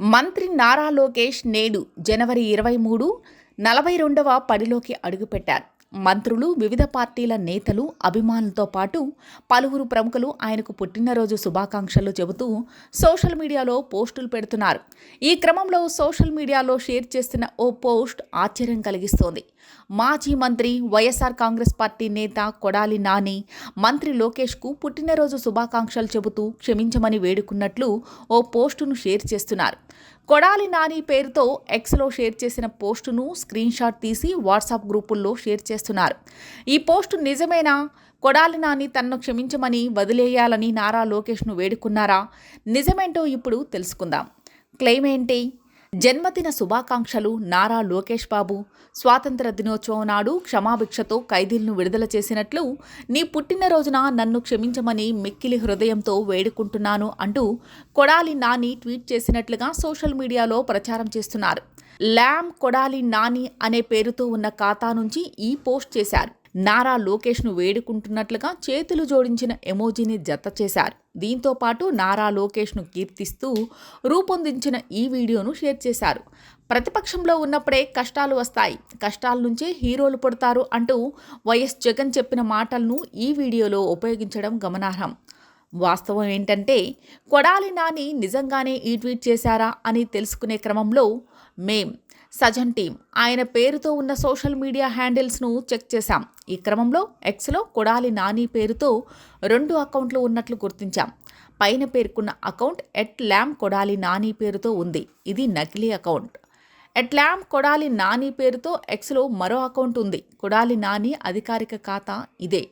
మంత్రి నారా లోకేష్ నేడు జనవరి ఇరవై మూడు నలభై రెండవ పడిలోకి అడుగుపెట్టారు. మంత్రులు వివిధ పార్టీల నేతలు అభిమానులతో పాటు పలువురు ప్రముఖులు ఆయనకు పుట్టినరోజు శుభాకాంక్షలు చెబుతూ సోషల్ మీడియాలో పోస్టులు పెడుతున్నారు. ఈ క్రమంలో సోషల్ మీడియాలో షేర్ చేస్తున్న ఓ పోస్ట్ ఆశ్చర్యం కలిగిస్తోంది. మాజీ మంత్రి వైఎస్ఆర్ కాంగ్రెస్ పార్టీ నేత కొడాలి నాని మంత్రి లోకేష్కు పుట్టినరోజు శుభాకాంక్షలు చెబుతూ క్షమించమని వేడుకున్నట్లు ఓ పోస్టును షేర్ చేస్తున్నారు. కొడాలి నాని పేరుతో ఎక్స్లో షేర్ చేసిన పోస్టును స్క్రీన్ షాట్ తీసి వాట్సాప్ గ్రూపుల్లో షేర్ చేస్తున్నారు. ఈ పోస్టు నిజమేనా? కొడాలి నాని తనను క్షమించమని వదిలేయాలని నారా లోకేష్ను వేడుకున్నారా? నిజమేంటో ఇప్పుడు తెలుసుకుందాం. క్లెయిమ్ ఏంటి? జన్మదిన శుభాకాంక్షలు నారా లోకేష్ బాబు. స్వాతంత్ర దినోత్సవం నాడు క్షమాభిక్షతో ఖైదీలను విడుదల చేసినట్లు నీ పుట్టినరోజున నన్ను క్షమించమని మిక్కిలి హృదయంతో వేడుకుంటున్నాను అంటూ కొడాలి నాని ట్వీట్ చేసినట్లుగా సోషల్ మీడియాలో ప్రచారం చేస్తున్నారు. ల్యామ్ కొడాలి నాని అనే పేరుతో ఉన్న ఖాతా నుంచి ఈ పోస్ట్ చేశారు. నారా లోకేష్ను వేడుకుంటున్నట్లుగా చేతులు జోడించిన ఎమోజీని జత చేశారు. దీంతో పాటు నారా లోకేష్ను కీర్తిస్తూ రూపొందించిన ఈ వీడియోను షేర్ చేశారు. ప్రతిపక్షంలో ఉన్నప్పుడే కష్టాలు వస్తాయి. కష్టాల నుంచే హీరోలు పుడతారు అంటూ వైఎస్ జగన్ చెప్పిన మాటలను ఈ వీడియోలో ఉపయోగించడం గమనార్హం. వాస్తవం ఏంటంటే కొడాలి నాని నిజంగానే ఈ ట్వీట్ చేశారా అని తెలుసుకునే క్రమంలో మేం సజన్ టీం ఆయన పేరుతో ఉన్న సోషల్ మీడియా హ్యాండిల్స్ను చెక్ చేశాం. ఈ క్రమంలో ఎక్స్లో కొడాలి నాని పేరుతో రెండు అకౌంట్లు ఉన్నట్లు గుర్తించాం. పైన పేర్కొన్న account at lam Kodali Nani పేరుతో ఉంది. ఇది నకిలీ account. At lam Kodali Nani పేరుతో ఎక్స్లో మరో అకౌంట్ ఉంది. కొడాలి నాని అధికారిక ఖాతా ఇదే.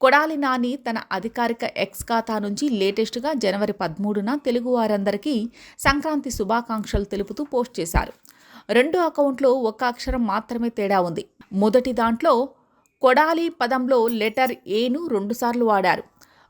కొడాలి నాని తన అధికారిక ఎక్స్ ఖాతా నుంచి లేటెస్ట్గా జనవరి పదమూడున తెలుగు వారందరికీ సంక్రాంతి శుభాకాంక్షలు తెలుపుతూ పోస్ట్ చేశారు. రెండు అకౌంట్లో ఒక అక్షరం మాత్రమే తేడా ఉంది. మొదటి దాంట్లో కొడాలి పదంలో లెటర్ ఏను రెండుసార్లు వాడారు.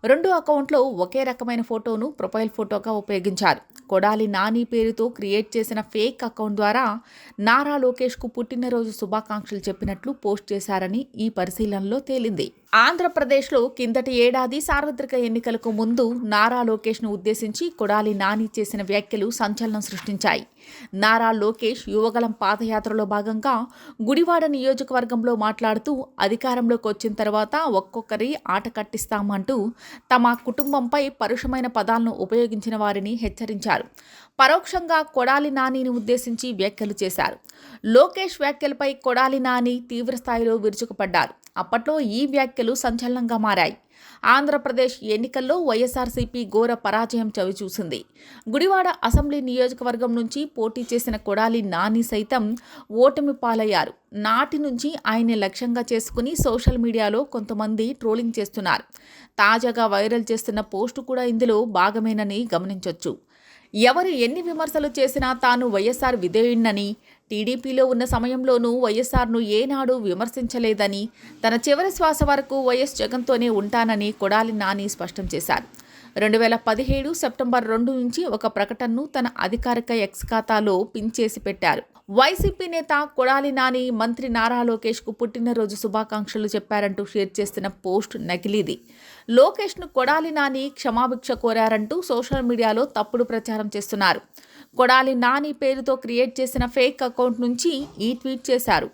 రెండు అకౌంట్లో ఒకే రకమైన ఫోటోను ప్రొఫైల్ ఫోటోగా ఉపయోగించారు. కొడాలి నాని పేరుతో క్రియేట్ చేసిన ఫేక్ అకౌంట్ ద్వారా నారా లోకేష్కు పుట్టినరోజు శుభాకాంక్షలు చెప్పినట్లు పోస్ట్ చేశారని ఈ పరిశీలనలో తేలింది. ఆంధ్రప్రదేశ్లో కిందటి ఏడాది సార్వత్రిక ఎన్నికలకు ముందు నారా లోకేష్ను ఉద్దేశించి కొడాలి నాని చేసిన వ్యాఖ్యలు సంచలనం సృష్టించాయి. నారా లోకేష్ యువగలం పాదయాత్రలో భాగంగా గుడివాడ నియోజకవర్గంలో మాట్లాడుతూ అధికారంలోకి వచ్చిన తర్వాత ఒక్కొక్కరి ఆట కట్టిస్తామంటూ తమ కుటుంబంపై పరుషమైన పదాలను ఉపయోగించిన వారిని హెచ్చరించారు. పరోక్షంగా కొడాలి నానిని ఉద్దేశించి వ్యాఖ్యలు చేశారు. లోకేష్ వ్యాఖ్యలపై కొడాలి నాని తీవ్రస్థాయిలో విరుచుకుపడ్డారు. అప్పట్లో ఈ వ్యాఖ్యలు సంచలనంగా మారాయి. ఆంధ్రప్రదేశ్ ఎన్నికల్లో వైఎస్ఆర్సీపీ ఘోర పరాజయం చవిచూసింది. గుడివాడ అసెంబ్లీ నియోజకవర్గం నుంచి పోటీ చేసిన కొడాలి నాని సైతం ఓటమి పాలయ్యారు. నాటి నుంచి ఆయన్ని లక్ష్యంగా చేసుకుని సోషల్ మీడియాలో కొంతమంది ట్రోలింగ్ చేస్తున్నారు. తాజాగా వైరల్ చేస్తున్న పోస్టు కూడా ఇందులో భాగమేనని గమనించవచ్చు ఎవరు ఎన్ని విమర్శలు చేసినా తాను వైఎస్ఆర్ విధేయుణ్ణని టీడీపీలో ఉన్న సమయంలోనూ వైఎస్ఆర్ను ఏనాడు విమర్శించలేదని తన చివరి శ్వాస వరకు వైఎస్ జగన్తోనే ఉంటానని కొడాలి నాని స్పష్టం చేశారు. రెండు వేల పదిహేడు సెప్టెంబర్ రెండు నుంచి ఒక ప్రకటనను తన అధికారిక ఎక్స్ ఖాతాలో పిన్ చేసి పెట్టారు. వైసీపీ నేత కొడాలి నాని మంత్రి నారా లోకేష్కు పుట్టినరోజు శుభాకాంక్షలు చెప్పారంటూ షేర్ చేసిన పోస్ట్ నకిలీది. లోకేష్ను కొడాలి నాని క్షమాభిక్ష కోరారంటూ సోషల్ మీడియాలో తప్పుడు ప్రచారం చేస్తున్నారు. కొడాలి నాని పేరుతో క్రియేట్ చేసిన ఫేక్ అకౌంట్ నుంచి ఈ ట్వీట్ చేశారు.